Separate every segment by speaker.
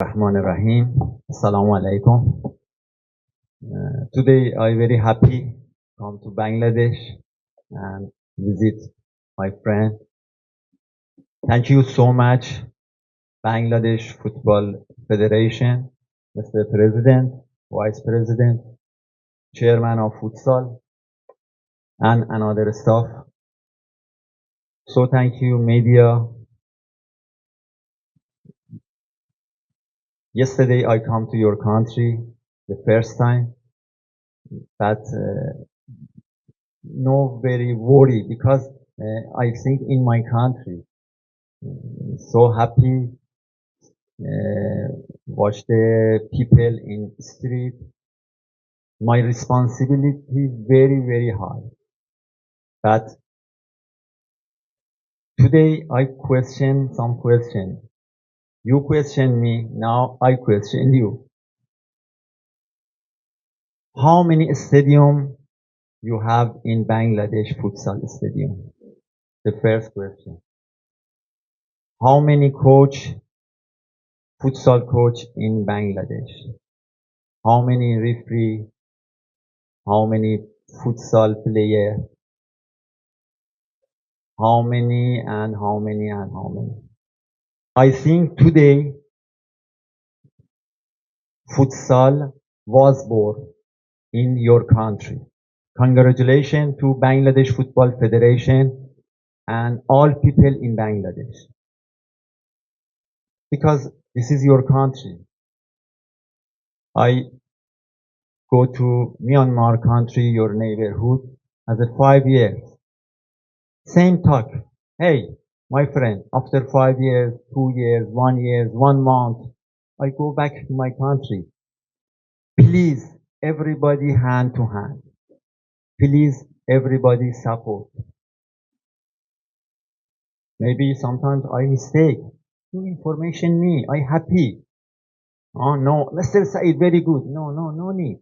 Speaker 1: Rahman Rahim. Assalamu alaikum. Uh, today I very happy come to Bangladesh and visit my friend. Thank you so much, Bangladesh Football Federation, Mr. President, Vice President, Chairman of Futsal, and another staff. So thank you, media. Yesterday I come to your country the first time, but uh, no very worry because uh, I think in my country uh, so happy uh, watch the people in street. My responsibility is very very high, but today I question some question. You question me, now I question you. How many stadium you have in Bangladesh futsal stadium? The first question. How many coach, futsal coach in Bangladesh? How many referee? How many futsal player? How many and how many and how many? I think today futsal was born in your country. Congratulations to Bangladesh Football Federation and all people in Bangladesh. Because this is your country. I go to Myanmar country, your neighborhood, as a five years. Same talk. Hey, my friend, after five years, two years, one year, one month, I go back to my country. Please, everybody hand to hand. Please, everybody support. Maybe sometimes I mistake. You information me. I happy. Oh no, Mr. Said, very good. No, no, no need.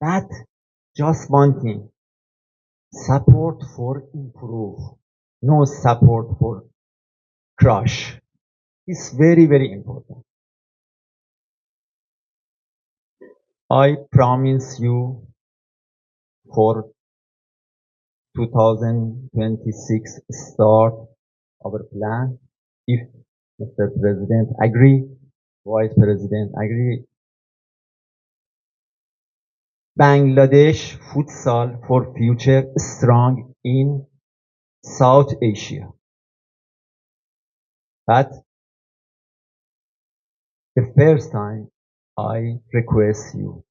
Speaker 1: That just one thing. Support for improve. No support for crush. is very, very important. I promise you for 2026 start our plan. If Mr. President agree, Vice President agree, Bangladesh futsal for future strong in South Asia. But the first time I request you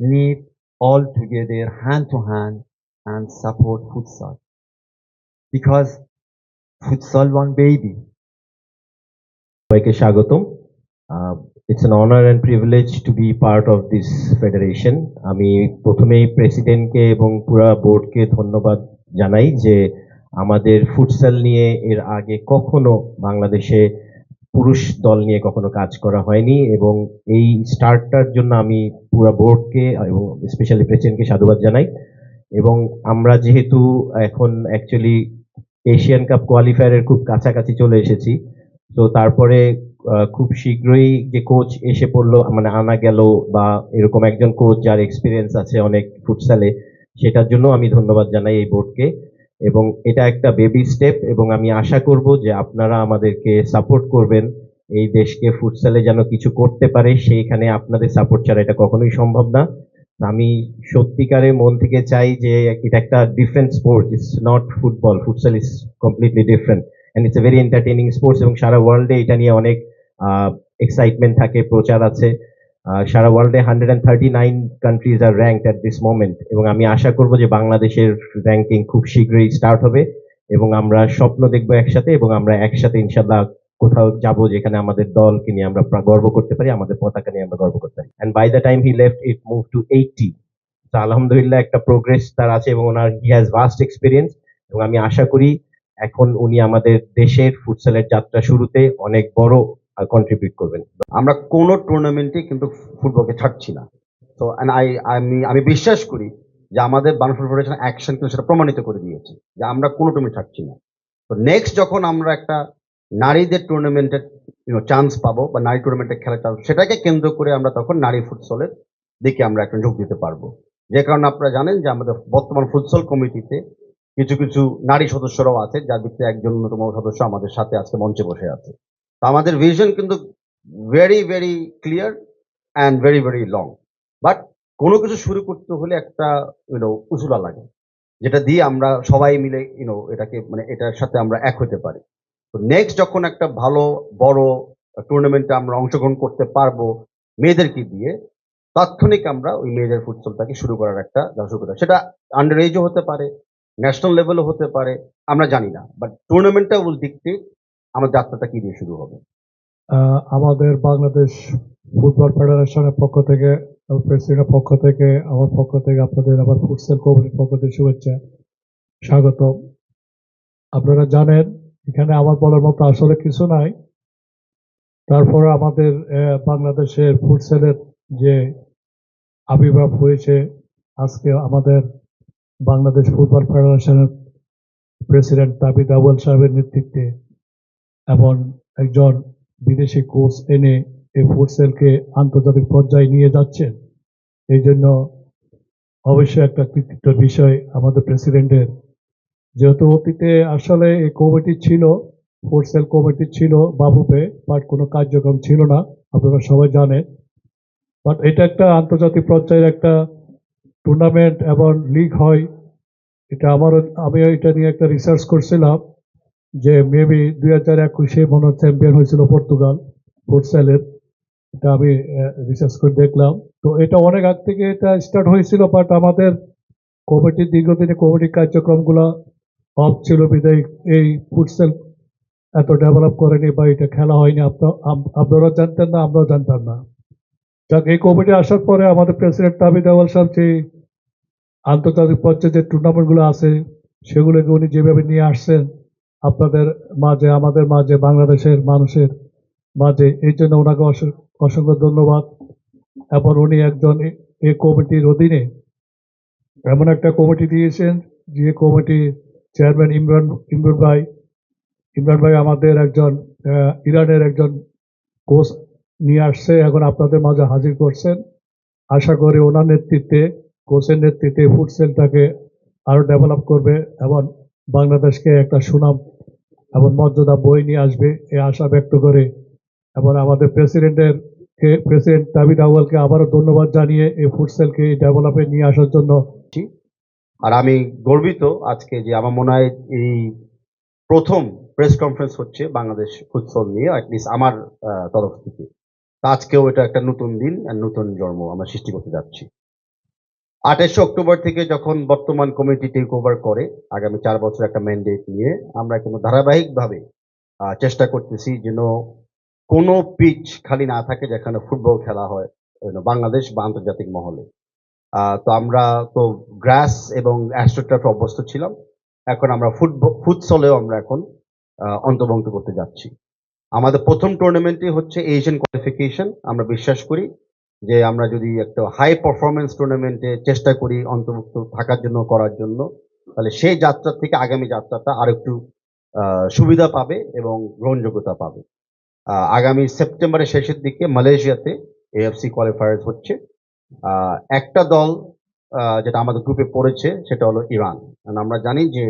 Speaker 1: need all together hand to hand and support futsal because futsal one baby
Speaker 2: সবাইকে স্বাগতম it's an honour and privilege to be part of this federation আমি প্রথমেই প্রেসিডেন্টকে এবং পুরা বোর্ডকে ধন্যবাদ জানাই যে আমাদের ফুটসাল নিয়ে এর আগে কখনো বাংলাদেশে পুরুষ দল নিয়ে কখনো কাজ করা হয়নি এবং এই স্টার্টটার জন্য আমি পুরো বোর্ডকে এবং স্পেশালি প্রেসিডেন্টকে সাধুবাদ জানাই। এবং আমরা যেহেতু এখন অ্যাকচুয়ালি এশিয়ান কাপ কোয়ালিফায়ারের খুব কাছাকাছি চলে এসেছি, তো তারপরে খুব শীঘ্রই যে কোচ এসে পড়ল মানে আনা গেল বা এরকম একজন কোচ যার এক্সপিরিয়েন্স আছে অনেক ফুটসালে সেটার জন্য আমি ধন্যবাদ জানাই এই বোর্ডকে এবং এটা একটা বেবি স্টেপ এবং আমি আশা করব যে আপনারা আমাদেরকে সাপোর্ট করবেন, এই দেশকে ফুটসালে যেন কিছু করতে পারে, সেইখানে আপনাদের সাপোর্ট ছাড়া এটা কখনোই সম্ভব না। আমি সত্যিকারে মন থেকে চাই যে এটা একটা different sport it's not football futsal is completely different and it's a very entertaining sports এবং সারা ওয়ার্ল্ডে এটা নিয়ে অনেক এক্সাইটমেন্ট থাকে, প্রচার আছে। সারা ওয়ার্ল্ডে hundred and thirty nine countries R rank at this moment এবং আমি আশা করব যে বাংলাদেশের র্যাঙ্কিং খুব শীঘ্রই স্টার্ট হবে এবং আমরা স্বপ্ন দেখব একসাথে এবং আমরা একসাথে ইনশাল্লাহ কোথাও যাব যেখানে আমাদের দলকে নিয়ে আমরা গর্ব করতে পারি, আমাদের পতাকা নিয়ে আমরা গর্ব করতে পারি। And by the time he left it move to eighty তো আলহামদুলিল্লাহ একটা প্রোগ্রেস তার আছে এবং ওনার হি হ্যাজ ভাস্ট এক্সপিরিয়েন্স এবং আমি আশা করি এখন উনি আমাদের দেশের ফুটসলের যাত্রা শুরুতে অনেক বড় কন্ট্রিবিউট করবেন।
Speaker 3: আমরা কোনো টুর্নামেন্টে কিন্তু ফুটবলকে ছাড়ছি না। তো আই আমি আমি বিশ্বাস করি যে আমাদের বাংলা ফেডারেশন অ্যাকশন কিন্তু সেটা প্রমাণিত করে দিয়েছে যে আমরা কোনো টুর্নামেন্ট ছাড়ছি না। তো নেক্সট যখন আমরা একটা নারীদের টুর্নামেন্টের চান্স পাবো বা নারী টুর্নামেন্টে খেলা চান্স সেটাকে কেন্দ্র করে আমরা তখন নারী ফুটসলের দিকে আমরা একটা যোগ দিতে পারব। যে কারণে আপনারা জানেন যে আমাদের বর্তমান ফুটসল কমিটিতে কিছু কিছু নারী সদস্যরাও আছে, যার ভিতরে একজন অন্যতম সদস্য আমাদের সাথে আজকে মঞ্চে বসে আছে। আমাদের ভিশন কিন্তু very very clear and very very long but কোনো কিছু শুরু করতে হলে একটা ইউনো উসুলা লাগে, যেটা দিয়ে আমরা সবাই মিলে ইউনো এটাকে মানে এটার সাথে আমরা এক হতে পারি। তো নেক্সট যখন একটা ভালো, বড় টুর্নামেন্টে আমরা অংশগ্রহণ করতে পারব মেয়েদেরকে দিয়ে, তাৎক্ষণিক আমরা ওই মেয়েদের ফুটবলটাকে শুরু করার একটা সুবিধা সেটা আন্ডার এজও হতে পারে ন্যাশনাল লেভেলও হতে পারে, আমরা জানি না। বাট টুর্নামেন্টটা উইল ডিকটেট আমার যাত্রাটা কি দিয়ে শুরু হবে?
Speaker 4: আমাদের বাংলাদেশ ফুটবল ফেডারেশনের পক্ষ থেকে প্রেসিডেন্টের পক্ষ থেকে, আমার পক্ষ থেকে আপনাদের আবার ফুটসেল কমিটির পক্ষ থেকে শুভেচ্ছা স্বাগত আপনারা জানেন, এখানে আমার বলার মতো আসলে কিছু নাই। তারপর আমাদের বাংলাদেশের ফুটসেলের যে আবির্ভাব হয়েছে, আজকে আমাদের বাংলাদেশ ফুটবল ফেডারেশনের প্রেসিডেন্ট তাবিদ আউয়াল সাহেবের নেতৃত্বে এবং একজন বিদেশি কোচ এনে এই ফুটসেলকে আন্তর্জাতিক পর্যায়ে নিয়ে যাচ্ছেন। এই জন্য অবশ্যই একটা কৃতিত্ব বিষয় আমাদের প্রেসিডেন্টের। যেহেতু অতীতে আসলে এই কমিটি ছিল, ফুটসেল কমিটি ছিল বাবুপে, বাট কোনো কার্যক্রম ছিল না, আপনারা সবাই জানেন। বাট এটা একটা আন্তর্জাতিক পর্যায়ের একটা টুর্নামেন্ট এবং লিগ হয়। এটা আমারও আমি এটা নিয়ে একটা রিসার্চ করছিলাম। যে মেবি দুই হাজার একুশে মনে চ্যাম্পিয়ন হয়েছিল পর্তুগাল ফুটসেলের এটা আমি রিসার্চ করে দেখলাম। তো এটা অনেক আগ থেকে এটা স্টার্ট হয়েছিল বাট আমাদের কমিটির দীর্ঘদিনে কমিটির কার্যক্রমগুলো অফ ছিল বিদায় এই ফুটসেল এত ডেভেলপ করেনি বা এটা খেলা হয়নি। আপনারা জানতেন না, আমরাও জানতাম না। যাক, এই কমিটি আসার পরে আমাদের প্রেসিডেন্ট তাবিদ আওয়াল সাহেব যে আন্তর্জাতিক পর্যায়ে যে টুর্নামেন্টগুলো আছে, সেগুলোকে উনি যেভাবে নিয়ে আসছেন আপনাদের মাঝে, আমাদের মাঝে, বাংলাদেশের মানুষের মাঝে। এই জন্য ওনাকে অস- অসংখ্য ধন্যবাদ। এবং উনি একজন এই কমিটির অধীনে এমন একটা কমিটি দিয়েছেন, যে কমিটি চেয়ারম্যান ইমরান ইমরান ভাই ইমরান ভাই আমাদের একজন ইরানের একজন কোচ নিয়ে আসছে, এখন আপনাদের মাঝে হাজির করছেন। আশা করি ওনার নেতৃত্বে, কোচের নেতৃত্বে ফুটসেলটাকে আরও ডেভেলপ করবে এবং বাংলাদেশকে একটা সুনাম এবং মর্যাদা বই নিয়ে আসবে, এই আশা ব্যক্ত করে। এবং আমাদের প্রেসিডেন্টের কে, প্রেসিডেন্ট তাবিদ আউয়ালকে আবারও ধন্যবাদ জানিয়ে এই ফুটসেলকে এই ডেভেলপে নিয়ে আসার জন্য।
Speaker 3: আর আমি গর্বিত আজকে যে আমার মনে হয় এই প্রথম প্রেস কনফারেন্স হচ্ছে বাংলাদেশ ফুটসল নিয়ে অ্যাটলিস্ট আমার তরফ থেকে। আজকেও এটা একটা নতুন দিন আর নতুন জন্ম আমরা সৃষ্টি করতে যাচ্ছি। আঠাশে অক্টোবর থেকে যখন বর্তমান কমিটি টেক ওভার করে, আগামী চার বছর একটা ম্যান্ডেট নিয়ে আমরা কিন্তু ধারাবাহিকভাবে চেষ্টা করতেছি যেন কোনো পিচ খালি না থাকে যেখানে ফুটবল খেলা হয় বাংলাদেশ বা আন্তর্জাতিক মহলে। তো আমরা তো গ্রাস এবং অ্যাস্ট্রোটাফে অভ্যস্ত ছিলাম, এখন আমরা ফুটবল ফুটসলেও আমরা এখন অন্তর্ভুক্ত করতে যাচ্ছি। আমাদের প্রথম টুর্নামেন্টই হচ্ছে এশিয়ান কোয়ালিফিকেশন আমরা বিশ্বাস করি যে আমরা যদি একটা হাই পারফরমেন্স টুর্নামেন্টে চেষ্টা করি অন্তর্ভুক্ত থাকার জন্য, করার জন্য, তাহলে সেই যাত্রা থেকে আগামী যাত্রাটা আর একটু সুবিধা পাবে এবং গ্রহণযোগ্যতা পাবে। আগামী সেপ্টেম্বরের শেষের দিকে মালয়েশিয়াতে এএফসি কোয়ালিফায়ার্স হচ্ছে। একটা দল যেটা আমাদের গ্রুপে পড়েছে, সেটা হলো ইরান। আমরা জানি যে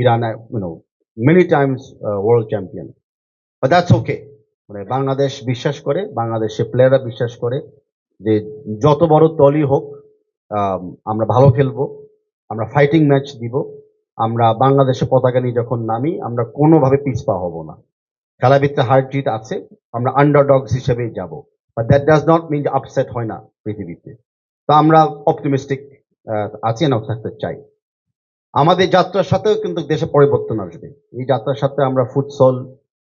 Speaker 3: Iran you know many times world champion that's okay মানে বাংলাদেশ বিশ্বাস করে, বাংলাদেশের প্লেয়াররা বিশ্বাস করে যে যত বড় দলই হোক আম, আমরা ভালো খেলব আমরা ফাইটিং ম্যাচ দিব আমরা বাংলাদেশের পতাকা নিয়ে যখন নামি আমরা কোনোভাবে পিছপা হব না। খেলা ভিত্তিতে হার জিত আছে আমরা আন্ডারডগস হিসেবেই যাব। But that does not mean upset হয় না পৃথিবীতে। তো আমরা অপটিমিস্টিক আছি না থাকতে চাই। আমাদের যাত্রার সাথেও কিন্তু দেশে পরিবর্তন আসবে। এই যাত্রার সাথে আমরা ফুটসল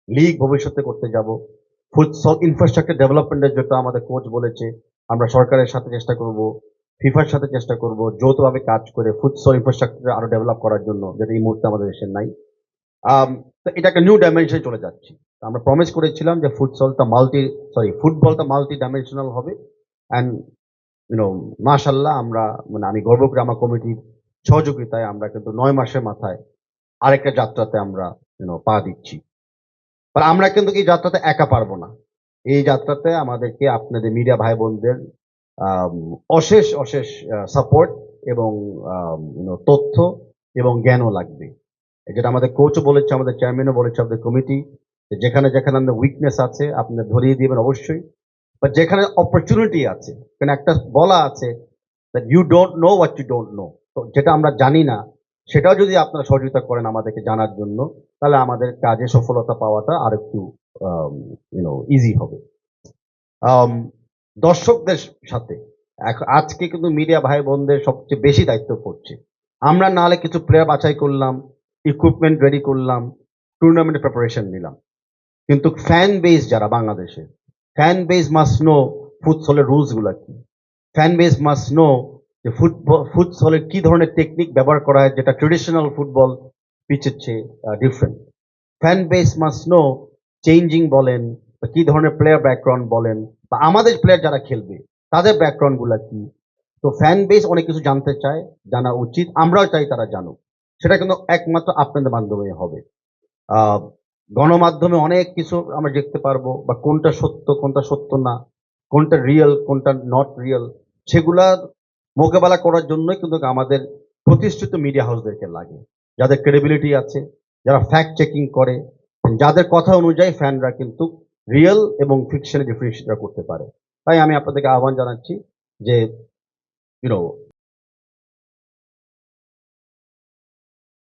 Speaker 3: লিগ ভবিষ্যতে করতে যাব। ফুটসল ইনফ্রাস্ট্রাকচার ডেভেলপমেন্টের জন্য আমাদের কোচ বলেছে আমরা সরকারের সাথে চেষ্টা করব, ফিফার সাথে চেষ্টা করব যৌথভাবে কাজ করে ফুটসল ইনফ্রাস্ট্রাকচার আরও ডেভেলপ করার জন্য, যেটা এই মুহূর্তে আমাদের দেশের নাই। এটা একটা নিউ ডাইমেনশনে চলে যাচ্ছি। আমরা প্রমিস করেছিলাম যে ফুটসলটা মাল্টি সরি ফুটবলটা মাল্টি ডাইমেনশনাল হবে অ্যান্ড ইউনো মাশাল্লাহ আমরা মানে আমি গর্ব করি আমার কমিটির সহযোগিতায় আমরা কিন্তু নয় মাসের মাথায় আরেকটা যাত্রাতে আমরা ইউনো পা দিচ্ছি। আমরা কিন্তু এই যাত্রাতে একা পারব না। এই যাত্রাতে আমাদেরকে আপনাদের মিডিয়া ভাই বোনদের অশেষ অশেষ সাপোর্ট এবং তথ্য এবং জ্ঞানও লাগবে। যেটা আমাদের কোচও বলেছে, আমাদের চেয়ারম্যানও বলেছে, আমাদের কমিটি যেখানে যেখানে আমাদের উইকনেস আছে আপনি ধরিয়ে দিবেন অবশ্যই। বা যেখানে অপরচুনিটি আছে কারণ একটা বলা আছে that you don't know what you don't know তো যেটা আমরা জানি না, সেটাও যদি আপনারা সহযোগিতা করেন আমাদেরকে জানার জন্য, তাহলে আমাদের কাজে সফলতা পাওয়াটা আর একটু ইউনো ইজি হবে। আম, দর্শকদের সাথে আজকে কিন্তু মিডিয়া ভাই বোনদের সবচেয়ে বেশি দায়িত্ব পড়ছে। আমরা নাহলে কিছু প্লেয়ার বাছাই করলাম ইকুইপমেন্ট রেডি করলাম টুর্নামেন্টের প্রিপারেশন নিলাম। কিন্তু ফ্যান বেস যারা বাংলাদেশে ফ্যান বেস মাস্ট নো ফুটসলের রুলসগুলা কি। ফ্যান বেস মাস্ট নো যে ফুটবল ফুটসলের কি ধরনের টেকনিক ব্যবহার করা হয় যেটা ট্রেডিশনাল ফুটবল পিচের চেয়ে different fan base must know changing বলেন বা কি ধরনের প্লেয়ার ব্যাকগ্রাউন্ড বলেন বা আমাদের প্লেয়ার যারা খেলবে, তাদের ব্যাকগ্রাউন্ডগুলা কি? তো ফ্যান বেস অনেক কিছু জানতে চায়, জানা উচিত, আমরাও চাই তারা জানুক। সেটা কিন্তু একমাত্র আপনাদের মাধ্যমে হবে। গণমাধ্যমে অনেক কিছু আমরা দেখতে পারব, বা কোনটা সত্য কোনটা সত্য না, কোনটা রিয়েল কোনটা নট রিয়েল সেগুলার মোকাবেলা করার জন্যই কিন্তু আমাদের প্রতিষ্ঠিত মিডিয়া হাউসদেরকে লাগে। যাদের ক্রেডিবিলিটি আছে, যারা ফ্যাক্ট চেকিং করে যাদের কথা অনুযায়ী ফ্যানরা কিন্তু রিয়েল এবং ফিকশনের ডিফারেন্সিয়েটটা করতে পারে। তাই আমি আপনাদেরকে আহ্বান জানাচ্ছি যে ইউনো